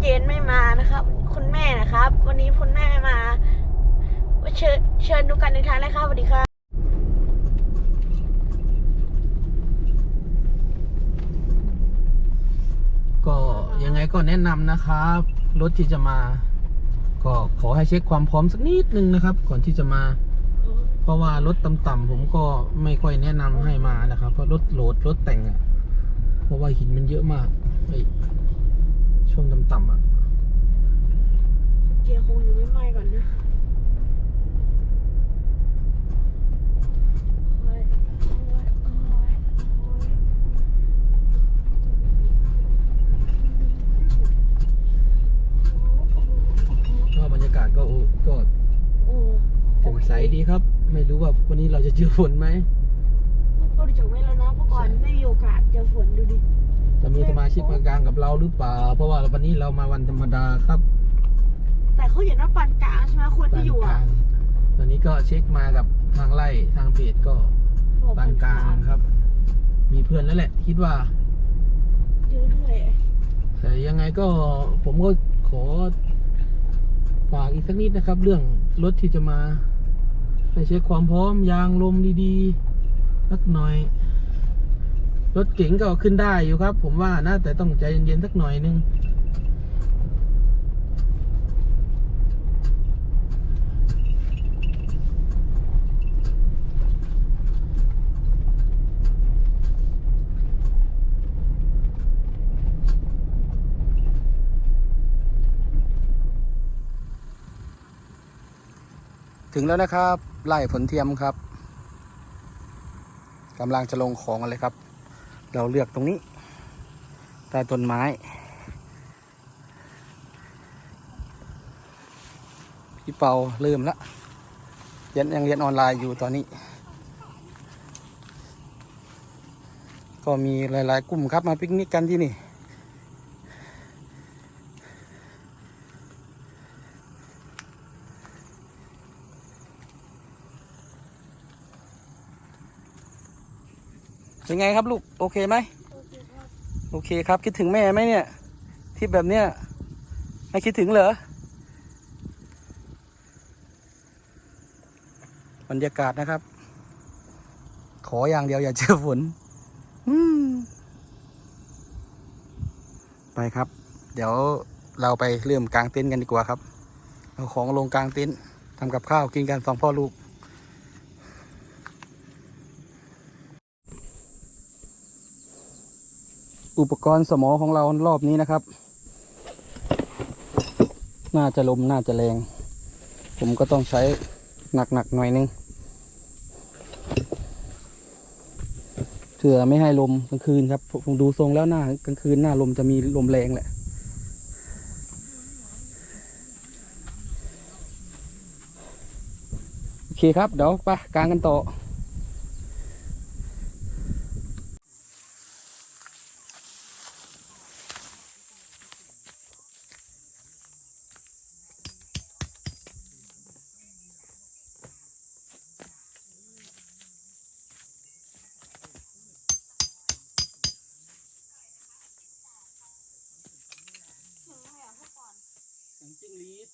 เจนไม่มานะครับ คุณแม่นะครับ วันนี้คุณแม่ไม่มาเชิญเชิญดูกันในทางเลยครับสวัสดีครับก็ยังไงก็แนะนำนะครับ รถที่จะมา ก็ขอให้เช็คความพร้อมสักนิดนึงนะครับ ก่อนที่จะมา เพราะว่ารถต่ำๆผมก็ไม่ค่อยแนะนำให้มานะครับ เพราะรถโหลดรถแต่งอะเพราะว่าหินมันเยอะมากไอ ช่วงต่ำๆอะเจียคงยังไม่ไหม้ก่อนนะโอ้ยโอ้ยโอ้ยโอ้ยก็บรรยากาศก็โอ้ก็โอ้แจ่มใสดีครับ ไม่รู้ว่าวันนี้เราจะเจอฝนไหม ก็ดูจากเว้นแล้วนะเมื่อก่อนไม่มีโอกาสเจอฝนดูดิ จะมีสมาชิกมากลางกับเราหรือเปล่า เพราะว่าวันนี้เรามาวันธรรมดาครับแต่เขาเห็นว่าปานกลางใช่ไหมคนที่อยู่อะตอนนี้ก็เช็คมากับทางไล่ทางเพจก็ปานกลางครับ มีเพื่อนแล้วแหละ คิดว่า เยอะด้วยแต่ยังไงก็ผมก็ขอฝากอีกสักนิดนะครับ เรื่องรถที่จะมาให้เช็คความพร้อมยางลมดีๆสักหน่อย รถเก๋งก็ขึ้นได้อยู่ครับ ผมว่านะ แต่ต้องใจเย็นๆสักหน่อยนึงถึงแล้วนะครับไล่ผลเทียมครับกำลังจะลงของกันเลยครับ เราเลือกตรงนี้ใต้ต้นไม้พี่เปาเริ่มละเรียนยังเรียนออนไลน์อยู่ตอนนี้ ก็มีหลาย ๆ กลุ่มครับมาปิกนิกกันที่นี่ เป็นไงครับลูกโอเคไหมโอเคครับคิดถึงแม่ไหมเนี่ยทริปแบบเนี้ยไม่คิดถึงเหรอบรรยากาศนะครับ ขออย่างเดียวอย่าเจอฝนอืมไปครับ เดี๋ยวเราไปเริ่มกางเต็นท์กันดีกว่าครับเอาของลงกางเต็นท์ทำกับข้าวกินกันสองพ่อลูก อุปกรณ์สมอของเรารอบนี้นะครับ น่าจะลมน่าจะแรง ผมก็ต้องใช้หนักๆหน่อยนึงเผื่อไม่ให้ลมกลางคืนครับ ผมดูทรงแล้วหน้ากลางคืนหน้าลมจะมีลมแรงแหละ โอเคครับ เดี๋ยวไปกลางกันต่อ จิ้งลีด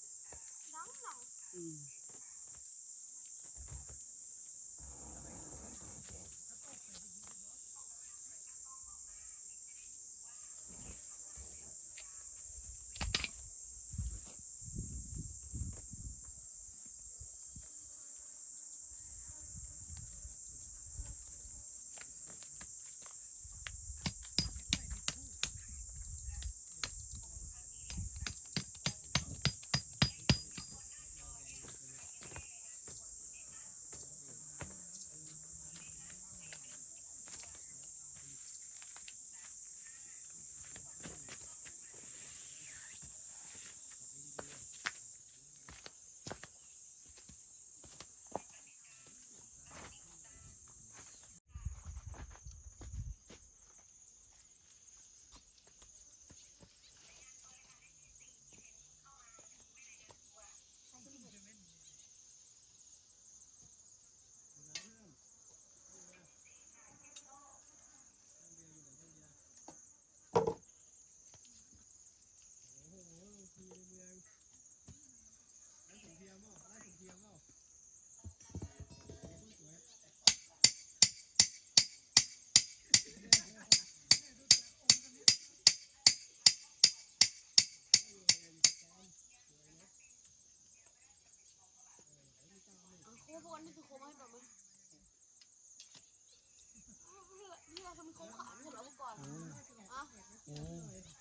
哦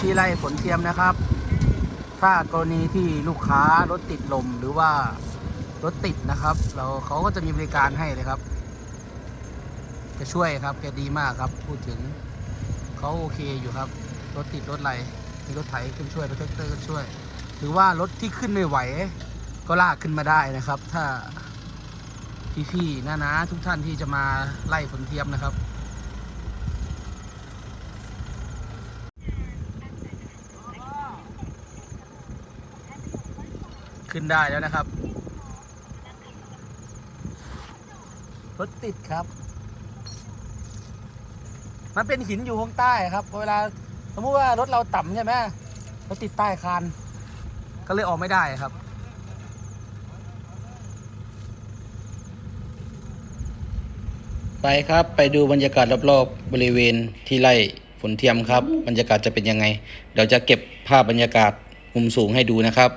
ที่ไร่ฝนเทียมนะครับ ถ้ากรณีที่ลูกค้ารถติดลมหรือว่ารถติดนะครับ เราเขาก็จะมีบริการให้เลยครับจะช่วยครับแกดีมากครับ พูดถึงเขาโอเคอยู่ครับ รถติดรถอะไรมีรถไถขึ้นช่วยรถแท็กเตอร์ขึ้นช่วย หรือว่ารถที่ขึ้นไม่ไหว ก็ลากขึ้นมาได้นะครับ ถ้าพี่ๆน้าๆทุกท่านที่จะมาไล่ฝนเทียมนะครับ ขึ้นได้แล้วนะครับ รถติดครับ มันเป็นหินอยู่ข้างใต้ครับ เวลาสมมติว่ารถเราต่ำใช่ไหมรถติดใต้คานก็เลยออกไม่ได้ครับไปครับไปดูบรรยากาศรอบๆบริเวณที่ไร่ฝนเทียมครับ บรรยากาศจะเป็นยังไง เดี๋ยวจะเก็บภาพบรรยากาศมุมสูงให้ดูนะครับ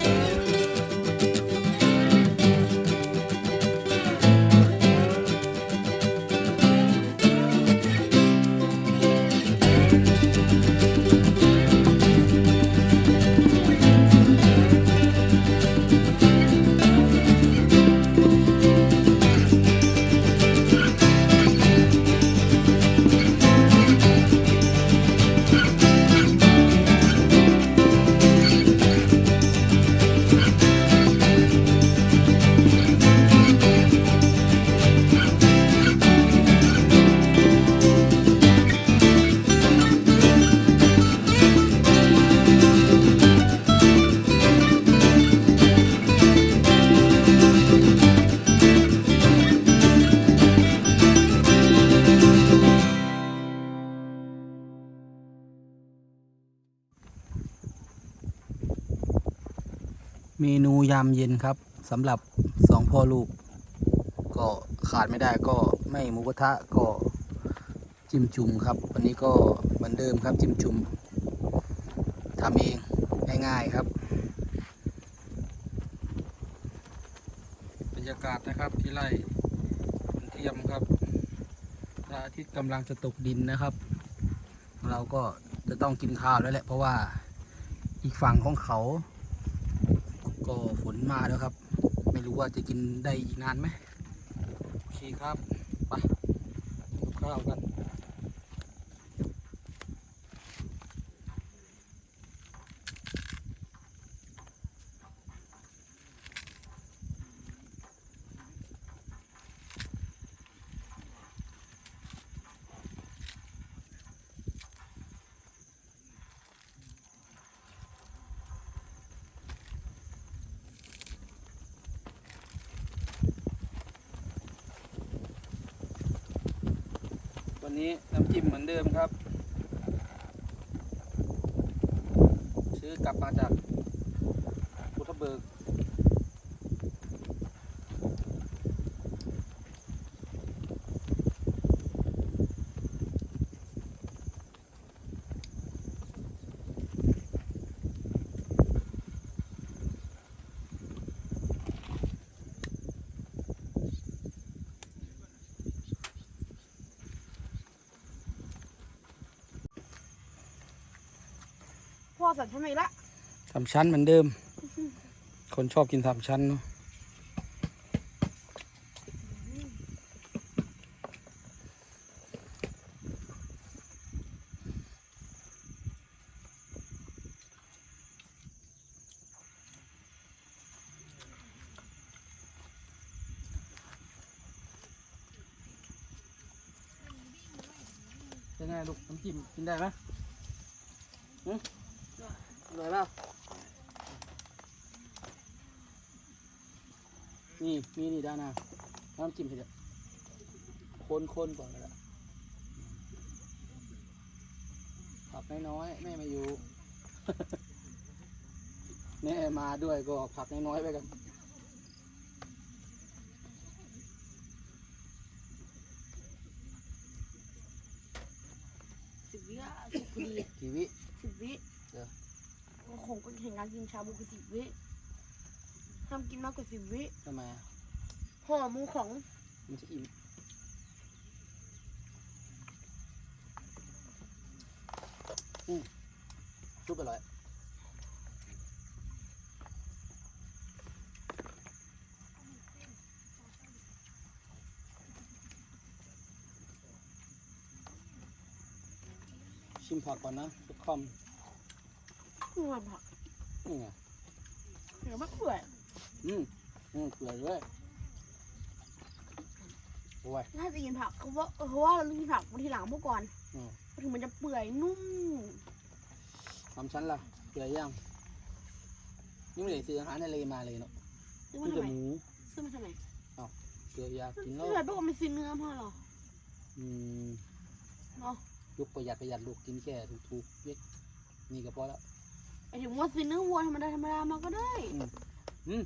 เมนูยามเย็นครับสำหรับสองพ่อลูก ก็ขาดไม่ได้ก็ไม่หมูกระทะก็จิ้มจุ่มครับ วันนี้ก็เหมือนเดิมครับจิ้มจุ่มทำเองง่ายๆครับบรรยากาศนะครับที่ไร่ฝนเทียมครับพระอาทิตย์กำลังจะตกดินนะครับ เราก็จะต้องกินข้าวแล้วแหละเพราะว่าอีกฝั่งของเขา ก็ฝนมาแล้วครับ ไม่รู้ว่าจะกินได้อีกนานไหมโอเคครับไปกินข้าวกัน วั นี้น้ำจิ้มเหมือนเดิมครับ ซื้อกลับมาจาก พ่อสั่งทำไมละสามชั้นเหมือนเดิม คนชอบกินสามชั้นเนาะเป็นไงลูกน้ำจิ้มกินได้ไหมหึอร่อยเปล่านี่ มีนี่ด้านหน้าน้ำจิ้มให้เดี๋ยวคนๆก่อนเลยละผักน้อยๆแม่มาอยู่ แม่มาด้วยก็ผักน้อยๆไปกันสิบวิอะสิบพอดีกี่วิสิบวิเดี๋ยวก็คงเป็นแข่งการกินชาบูคือสิบวิห้ามกินมากกว่าสิบวิทำไมอะ ห่อหมูของมันจะอิ่มอืมซุปอร่อยชิมผักก่อนนะทุกคอมหัวผักนี่ไง เดี๋ยวมะเขือ อืมอืมเกลือด้วย โอ้ยถ้าจะกินผักเขาว่าเพราะว่าเราต้องกินผักทีหลังเมื่อก่อนอืม ถึงมันจะเปื่อยนุ่มทำชั้นล่ะเกลือยังนี่ไม่ได้ซื้ออาหารทะเลมาเลยเนาะซื้อมามีทำแต่ไมหมูซื้อมาทำไมเกลืออยากกินซื้แล้อวมาเพราะว่ามันซื้อเนื้อพ่อเหรออืมเนาะลูกประหยัดประหยัดลูกกินแค่ถูกๆเล็กนี่ก็พอแล้ว ไอถึงว่าซื้อเนื้อวัวธรรมดาธรรมดามาก็ได้อืม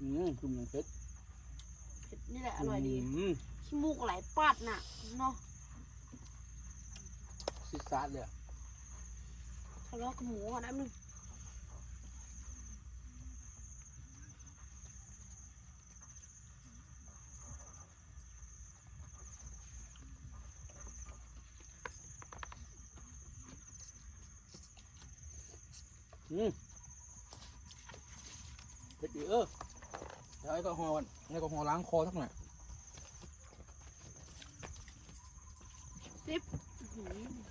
อืมกลุ่มหนังเพชรเผ็ด นี่แหละอร่อยดีอืมขี้มูกไหลปัดน่ะเนาะซิซาร์เลยอะทะเลาะกับหมูก่อนนะมึงอืมเพชรดีเออเดี๋ยวไอ้ ก็ฮอล์ก่อนแอ้ก็ฮอล์ล้างคอสักหน่อย ซิปอื้อหือ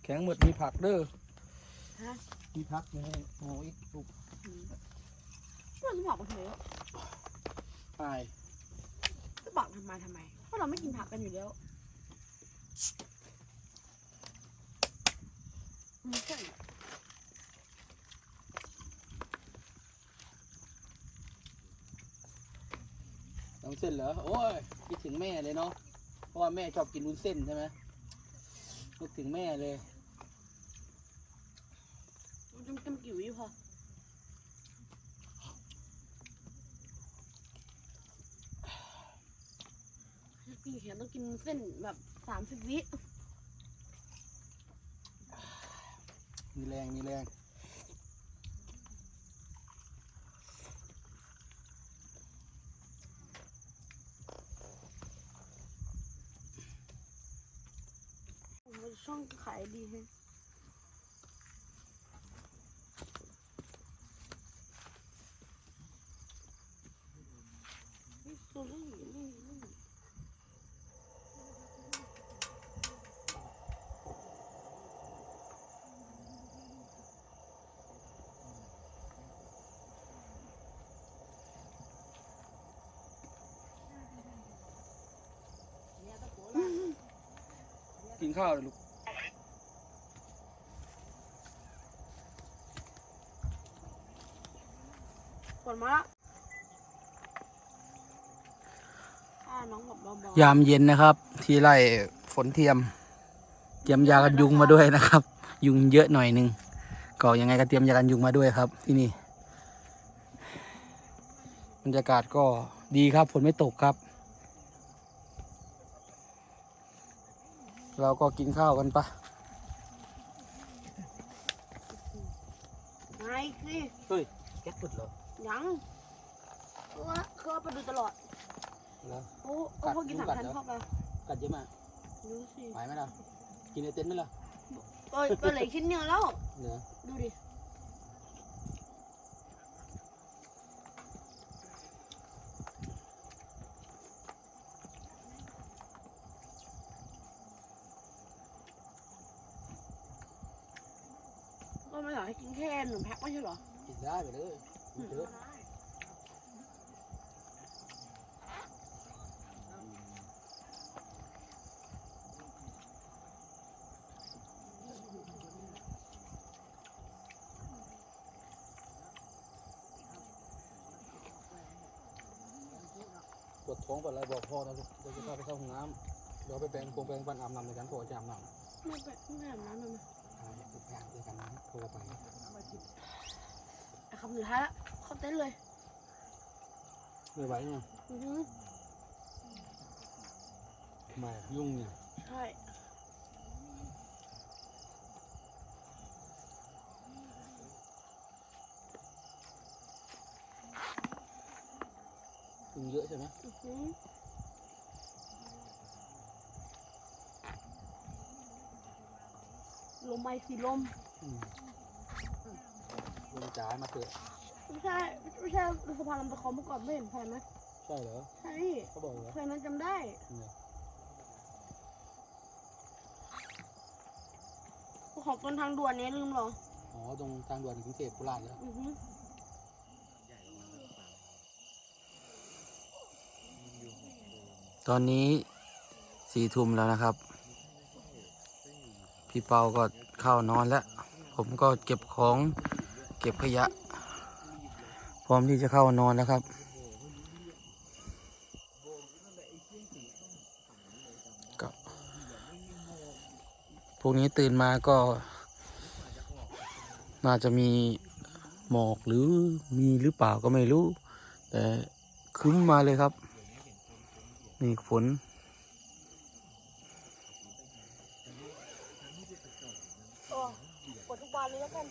แข็ งหมดมีผักเด้อฮะ มีผักไม่ให้โอ้อีกลูกเราจะบอกมาเถอะตายจะบอกทำไมทำไมเพราะเราไม่กินผักกันอยู่แล้วอืมใช่น้ำเส้นเหรอโอ้ยคิดถึงแม่เลยเนาะเพราะว่าแม่ชอบกินวุ้นเส้นใช่ไหมนึกถึงแม่เลย จำจำกี่วิพอถ้า กินเขียนต้องกินเส้นแบบสามสิบวิมีแรง มีแรงโอ้โหช่องขายดีแฮะนี่ตัวนี้นี่นี่ กินข้าวเลยลูกกดมาละอ่าน้องแบบเบาๆยามเย็นนะครับ ที่ไร่ฝนเทียม เตรียมยากันยุงมาด้วยนะครับ ยุงเยอะหน่อยหนึงก็ยังไงก็เตรียมยากันยุงมาด้วยครับ ที่นี่บรรยากาศก็ดีครับฝนไม่ตกครับ เราก็กินข้าวกันปะไงสิเฮ้ยแก๊สปุดเหรอยังคือว่าคือว่าไปดูตลอดแล้วโอ้โอ้พวกกินสามชั้นเข้าไปกัดเยอะมากดูสิไหวไหมล่ะกินในเต็นท์ไหมล่ะเอ้ยตัวเหล็กชิ้นเดียวแล้ว เหนือดูดิ ก็ไม่อยากให้กินแค่หนึ่งแพ็คไม่ใช่เหรอ กินได้ไปเลยกินเถอะป วดท้องปวดอะไรบอกพ่อนะลูกเดี๋ยวจะเข้าไปเข้าห้องน้ำเดี๋ยวไปแปรงโปรงแปรงฟันอาบน้ำในกันพ่อจะอาบน้ำไม่แบบไม่แบบนั้นมันอ่าไปอาบด้วยกันนะโทรไปไอ้คำสุดท้ายละเข้าเต้นเลยไม่ไหวเนี่ยอือหือทำไมยุ่งเนี่ย ใช่ ยุ่ งเยอะใช่ไหมอือหือลมไปสีลมอืมลงจ๋ามาเถอะไม่ใช่ไม่ใช่สะพานลำตะคองเมื่อก่อนไม่เห็นแพนไหมใช่เหรอใช่เขาบอกเหรอแพนนั้นจำได้เนี่ยของต้นทางด่วนนี้ลืมเหรอ อ๋อ ตรงทางด่วนกรุงเทพโคราชแล้วอือหือ ตอนนี้สี่ทุ่มแล้วนะครับ พี่เปาก็เข้านอนแล้ว ผมก็เก็บของเก็บขยะ พร้อมที่จะเข้านอนนะครับ ก็พวกนี้ตื่นมาก็น่าจะมีหมอกหรือมีหรือเปล่าก็ไม่รู้ แต่คึ้มมาเลยครับ นี่ฝนโอ้ปวดทุกวันเลยแล้วกัน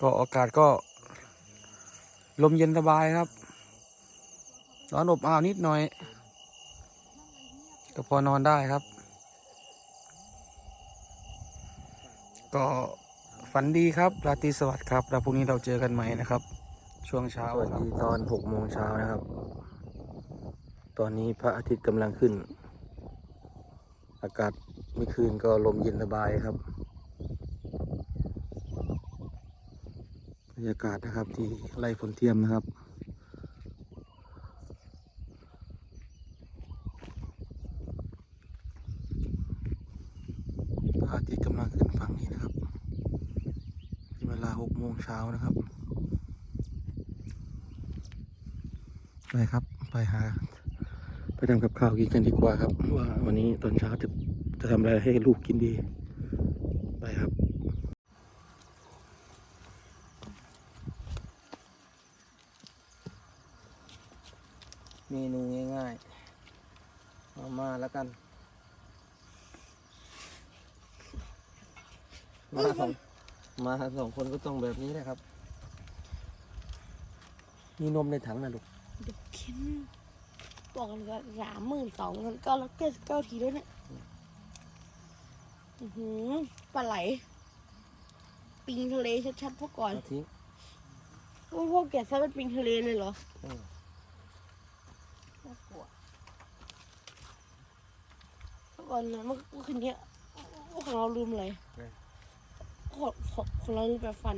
ก็อากาศก็ ลมเย็นสบายครับ ร้อนอบอ้าวนิดหน่อย ก็พอนอนได้ครับ ก็ฝันดีครับราตรีสวัสดิ์ครับ แล้วพรุ่งนี้เราเจอกันใหม่นะครับ ช่วงเช้าสวัสดีตอนหกโมงเช้านะครับ ตอนนี้พระอาทิตย์กำลังขึ้น อากาศเมื่อคืนก็ลมเย็นสบายครับบรรยากาศนะครับที่ไร่ฝนเทียมนะครับพระอาทิตย์กำลังขึ้นฝั่งนี้นะครับเป็นเวลาหกโมงเช้านะครับ ไปครับ ไปหา ไปทำกับข้าวกินกันดีกว่าครับว่าวันนี้ตอนเช้าจะจะทำอะไรให้ลูกกินดีไปครับเมนูง่ายๆ มามาแล้วกัน มาสองมาสองคนก็ต้องแบบนี้นะครับ มีนมในถังนะลูกเด็กกิน บอกกันก็สามหมื่นสองพันเก้าร้อยเก้าสิบเก้าทีด้วยเนี่ยอือหือปลาไหล ปิงทะเลชัดๆพวกก่อนเอาทิ้งพวกพวกแกะซะเป็นปิงทะเลเลยเหรอเออน่ากลัวพวกก่อนนะเมื่อเมื่อคืนเนี้ยพวกของเราลืมอะไรของของของเราลืมแบบฟัน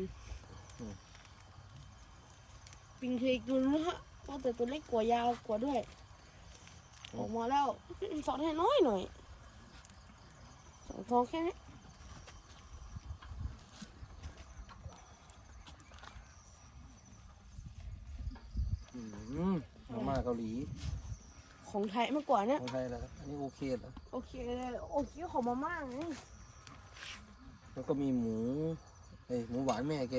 ปิงทะเลดูนะฮะว่าแต่ตัวเล็กกว่ายาวกว่าด้วย ออกมาแล้วสอนให้น้อยหน่อยสองทองแค่นี้อืมมาม่าเกาหลี ของไทยมากกว่าเนี่ยของไทยเหรออันนี้โอเคเหรอโอเคโอเคของมาม่าไงแล้วก็มีหมูเอ้ยหมูหวานแม่แก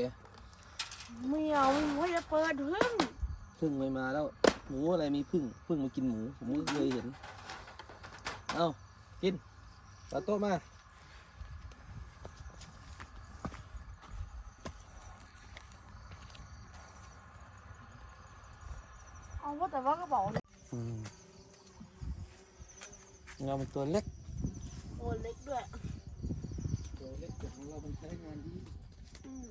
ไม่เอาไม่จะเปิดเพิ่งพึ่งไม่มาแล้ว หมูอะไรมีพึ่งพึ่งมากินหมู ผมก็เคยเห็น เอ้ากินตาโต๊ะมาเอาว่าแต่ว่ากระเป๋าเนี่ยอืมเราเป็นตัวเล็กตัวเล็กด้วย ตัวเล็กแต่ของเรามันใช้งานดีอืม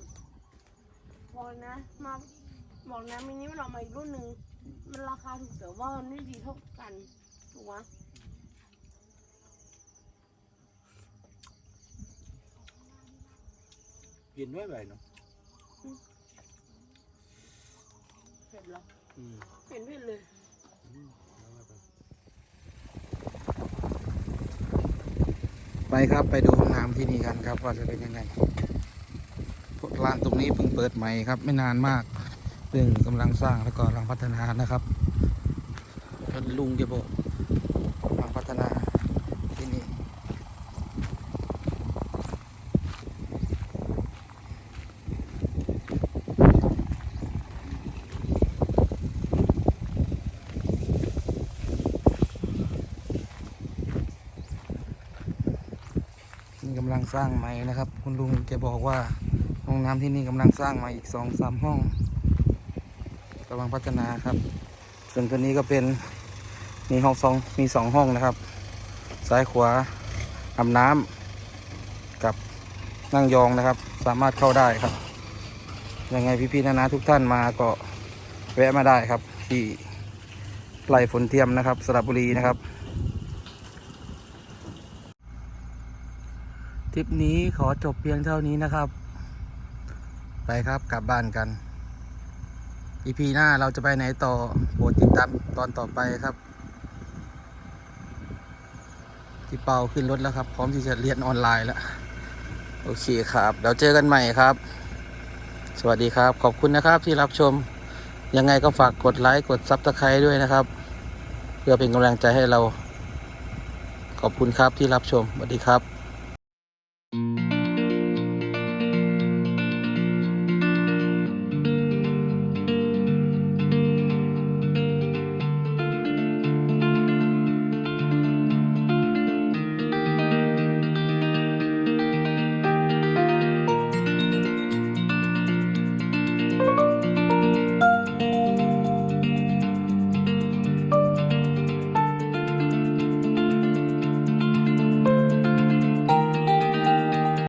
บอกเลยนะมาบอกนะมินิมันออกมาอีกรุ่นหนึ่ง มันราคาถูกแต่ว่ามันไม่ดีเท่ากันถูกไหมเห็นไว้ไหวเนาะเผ็ดเหรออืมเผ็ดเผ็ดเลยไปครับไปดูห้องน้ำที่นี่กันครับว่าจะเป็นยังไงร้านตรงนี้เพิ่งเปิดใหม่ครับ ไม่นานมาก เพิ่งกำลังสร้างแล้วก็กำลังพัฒนานะครับท่านลุงแกบอกกำลังพัฒนาที่นี่นี่กำลังสร้างใหม่นะครับ คุณลุงแกบอกว่าห้องน้ำที่นี่กำลังสร้างใหม่อีกสองสามห้องำลังพัฒนาครับ ส่วนตัวนี้ก็เป็นมีห้องสองมีสองห้องนะครับ ซ้ายขวาอาบน้ำกับนั่งยองนะครับ สามารถเข้าได้ครับ ยังไงพี่ๆนานาทุกท่านมาก็แวะมาได้ครับ ที่ไร่ฝนเทียมนะครับสระบุรีนะครับทริปนี้ขอจบเพียงเท่านี้นะครับ ไปครับกลับบ้านกัน อีพีหน้าเราจะไปไหนต่อโปรดติดตามตอนต่อไปครับที่เปาขึ้นรถแล้วครับ พร้อมที่จะเรียนออนไลน์แล้ว โอเคครับเดี๋ยวเจอกันใหม่ครับ สวัสดีครับ ขอบคุณนะครับที่รับชม ยังไงก็ฝากกดไลค์กดซับสไครต์ด้วยนะครับ เพื่อเป็นกำลังใจให้เรา ขอบคุณครับที่รับชมสวัสดีครับ